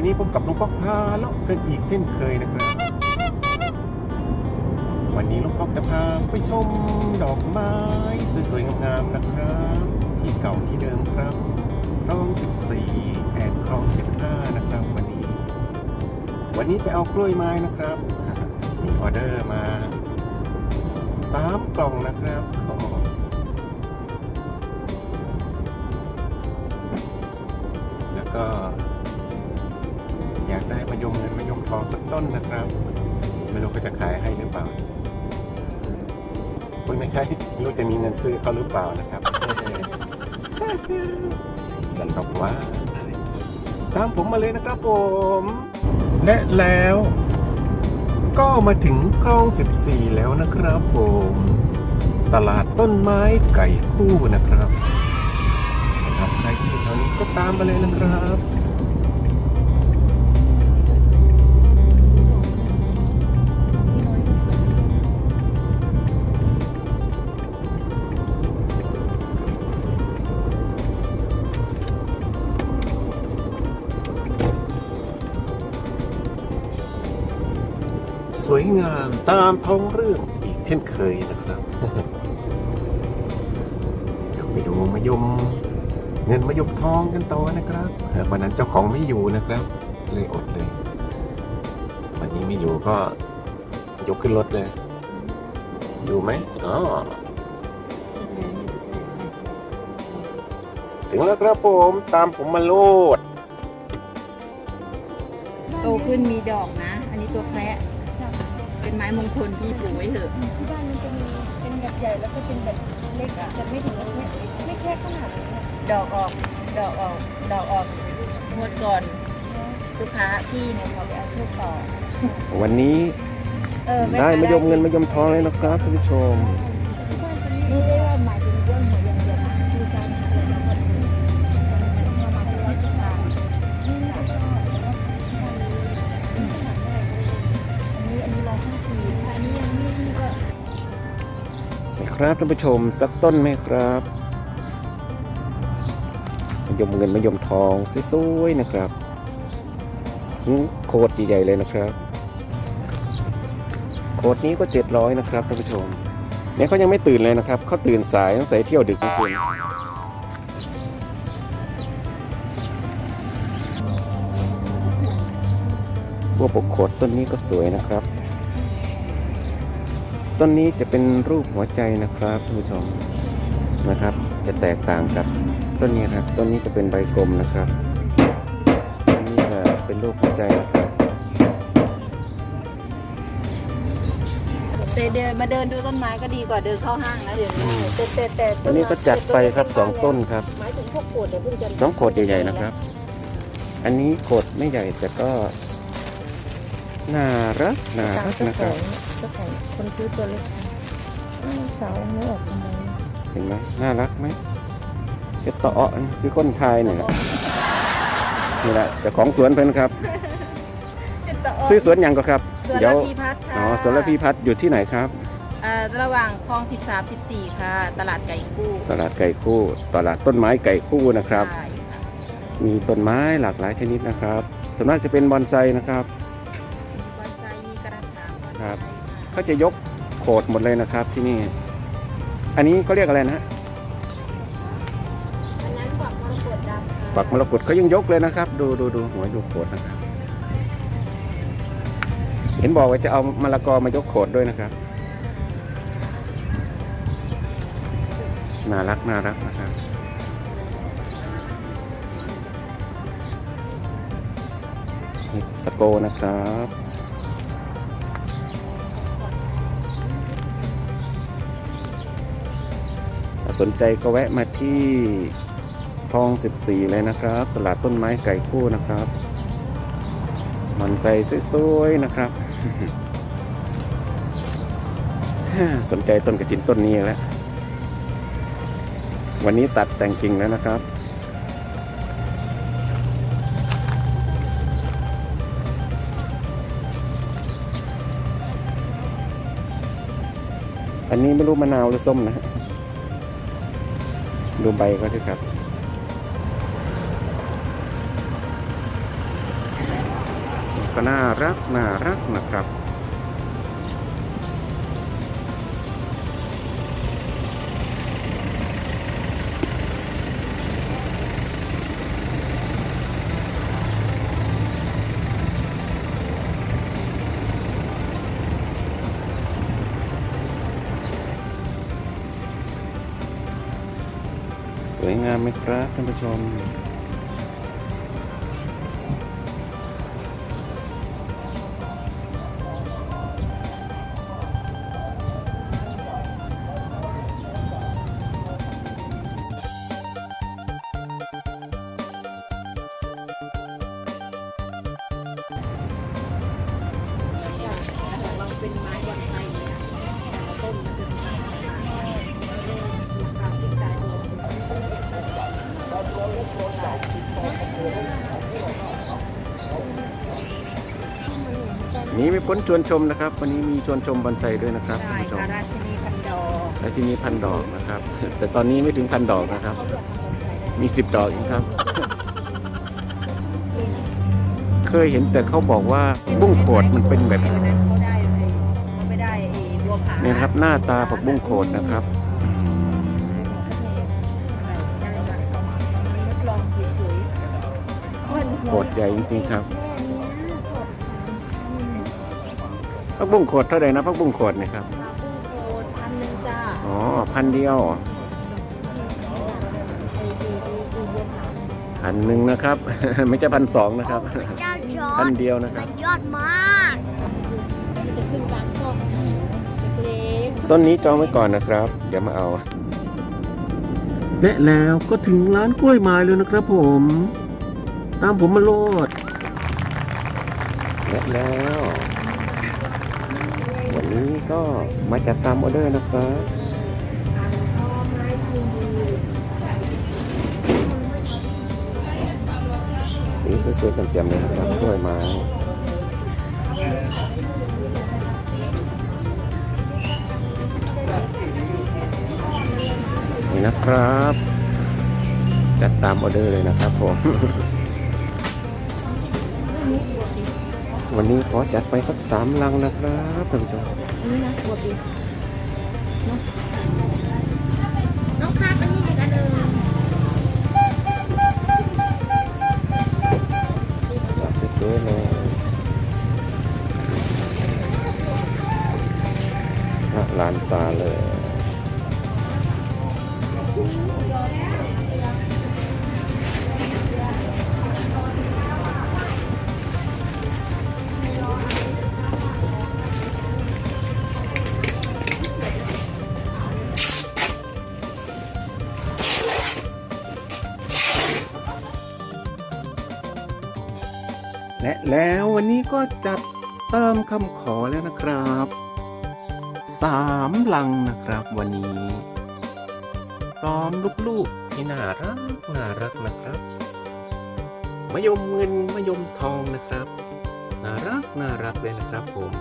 วันนี้พบกับลุงป๊อกพาเลาะกันอีกเช่นเคยนะครับ วันนี้ลุงป๊อกจะพาไปชมดอกไม้สวยๆงามๆนะครับ ที่เก่าที่เดิมครับคลอง14แอนคลอง15นะครับ วันนี้ วันนี้ไปเอากล้วยไม้นะครับมีออเดอร์มาสามกล่องนะครับ ก็จะขายให้หรือเปล่าไม่ใช่ไม่รู้จะมีเงินซื้อเขาหรือเปล่านะครับ สันบอกว่า ตามผมมาเลยนะครับผม และแล้ว ก็มาถึงคลอง 14 แล้วนะครับผม ตลาดต้นไม้ไก่คู่นะครับสำหรับใครที่อยู่แถวนี้ก็ตามมาเลยนะครับ วยงามตามท้องเรื่องอีกเช่นเคยนะครับเดี๋ยวไปดูมะยม เงินมะยมทองกันต่อนะครับวันนั้นเจ้าของไม่อยู่นะครับ เลยอดเลย วันนี้ไม่อยู่ก็ยกขึ้นรถเลย อยู่ไหมอ๋อถึงแล้วครับผมตามผมมาโลด โตขึ้นมีดอกนะ อันนี้ตัวแคระ เป็นไม้มงคลพี่ปลูกไว้เถอะที่บ้านมันจะมีเป็นแบบใหญ่แล้วก็เป็นแบบเล็กอะแต่ไม่ถึงกับเนี่ยไม่แค่ขนาดนั้นอะดอกออก ดอกออก ดอกออกงวดก่อนลูกค้าพี่เนี่ยเขาไปเอาทูบต่อวันนี้เออได้มะยมเงินมะยมทองเลยนะครับท่านผู้ชม ที่บ้านจะมีไม่ได้ว่าหมาย ครับท่านผู้ชมสักต้นไหมครับมยมเงินมยมทองสวยๆนะครับโคตรใหญ่ๆเลยนะครับ โคตรนี้ก็เจ็ดร้อยนะครับท่านผู้ชมเนี่ยเขายังไม่ตื่นเลยนะครับเขาตื่นสายต้องใส่เที่ยวดึกนิดนึงพวกปกโคตรต้นนี้ก็สวยนะครับ ต้นนี้จะเป็นรูปหัวใจนะครับท่านผู้ชมนะครับ จะแตกต่างกับต้นนี้ครับต้นนี้จะเป็นใบกลมนะครับต้นนี้จะเป็นรูปหัวใจนะครับแต่เดินมาเดินดูต้นไม้ก็ดีกว่าเดินเข้าห้างนะเดี๋ยวนี้แต่แต่แต่ต้นนี้ก็จัดไปครับสองต้นครับหมายถึงพวกโขดเนี่ยเพิ่งจะสองโขดใหญ่ๆนะครับ อันนี้โขดไม่ใหญ่แต่ก็น่ารักน่าตามรักเจ้านะขครัอบ งเจ้าของคนซื้อตัวเล็กอ้าวสาวยังไม่ออกทำไมเห็นไหมน่ารักไหมเจะต่อคือคนไทยเนี่ยแหละนี่แหละเจ้าของสวนเพิ่นครับ ซื้อสวนหยังก็ครับสวนเดี๋ยวระพีพัฒน์ค่ะอ๋อสวนระพีพัฒน์อยู่ที่ไหนครับเอ่อระหว่างคลอง 13 14 ค่ะ ตลาดไก่คู่ตลาดไก่คู่ตลาดต้นไม้ไก่คู่นะครับใช่ค่ะมีต้นไม้หลากหลายชนิดนะครับส่วนมากจะเป็นบอนไซนะครับมีบอนไซมีกระถางอนไซครับค่ะ เขาจะยกโขดหมดเลยนะครับที่นี่ อันนี้เขาเรียกอะไรนะฮะอันนั้นบักมรกตดำค่ะปักมรกตเขายังยกเลยนะครับ ดูดูดูหัวดูโขดนะครับ เห็นบอกว่าจะเอามะละกอมายกโขดด้วยนะครับ น่ารักน่ารักนะครับนี่ตะโกนะครับ สนใจก็แวะมาที่คลอง 14 เลยนะครับ ตลาดต้นไม้ไก่คู่นะครับ มันใจสวยๆนะครับ สนใจต้นกระถินต้นนี้แล้ว วันนี้ตัดแต่งกิ่งแล้วนะครับอันนี้ไม่รู้มะนาวหรือส้มนะฮะูใบก็สิครับก็น่ารักน่ารักนะครับ วยงามไหมครับท่านผู้ชม นี้ไม่พ้นชวนชมนะครับ วันนี้มีชวนชมบอนไซด้วยนะครับท่าใช่นผู้ชมค่ะราชินีพันดอกและที่นี้พันดอกนะครับ แต่ตอนนี้ไม่ถึงพันดอกนะครับ มีสิบดอกเองครับ เคยเห็นแต่เขาบอกว่าบุ้งโขดมันเป็นแบบเขาได้ไอ้เขาไม่ได้ไอ้บัวผาเนี่ยนะครับ หน้าตาผักบุ้งโขดนะครับได้ค่ะทดลองสวยๆโขดใหญ่จริงๆครับ ผักบุ้งโขดเท่าไหร่นะผักบุ้งโขดเนี่ยครับโอนพันหนึ่งจ้าอ๋อพันเดียวพันหนึ่งนะครับ ไม่ใช่พันสองนะครับเจ้าจอพัดนเดียวนะคมัรับนยอดมากมันจะขึ้นตามช่องเล็กต้นนี้จองไว้ก่อนนะครับ เดี๋ยวมาเอา และแล้วก็ถึงร้านกล้วยไม้แล้วนะครับผม ตามผมมาโลดและแล้ววั นี้ก็มาจัดตามออเดอร์นะครับสีสวยๆแจ่มๆเลยนะครับกล้วยไม้นี่นะครับ จัดตามออเดอร์เลยนะครับผม วันนี้ขอจัดไปสักสามลังนะครับท่านผู้ชมนี่นะบวบดีน้องคาบอันนี้อีกอันหนึ่งจัดสวยๆเลยละลานตาเลย และแล้ววันนี้ก็จัดเติมคำขอแล้วนะครับสามลังนะครับวันนี้ พร้อมลูกๆที่น่ารักน่ารักนะครับมะยมเงินมะยมทองนะครับน่ารักน่ารักเลยนะครับผม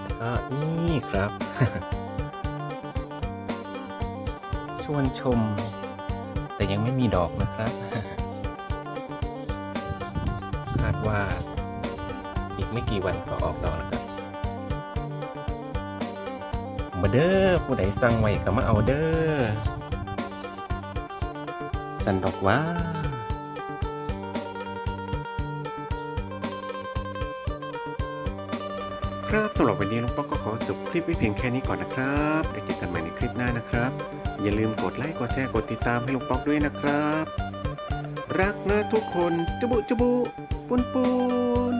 แล้วก็นี่ครับ ชวนชม แต่ยังไม่มีดอกนะครับ ว่าอีกไม่กี่วันก็ออกดอกนะครับมาเด้อผู้ใดสั่งไว้ก็มาเอาเด้อสันดอกว่าครับสำหรับวันนี้ลุงป๊อกก็ขอจบคลิปไว้เพียงแค่นี้ก่อนนะครับเดี๋ยวเจอกันใหม่ในคลิปหน้านะครับ อย่าลืมกดไลค์กดแชร์กดติดตามให้ลุงป๊อกด้วยนะครับ รักนะทุกคนจุบุจุบุ ปุนปุน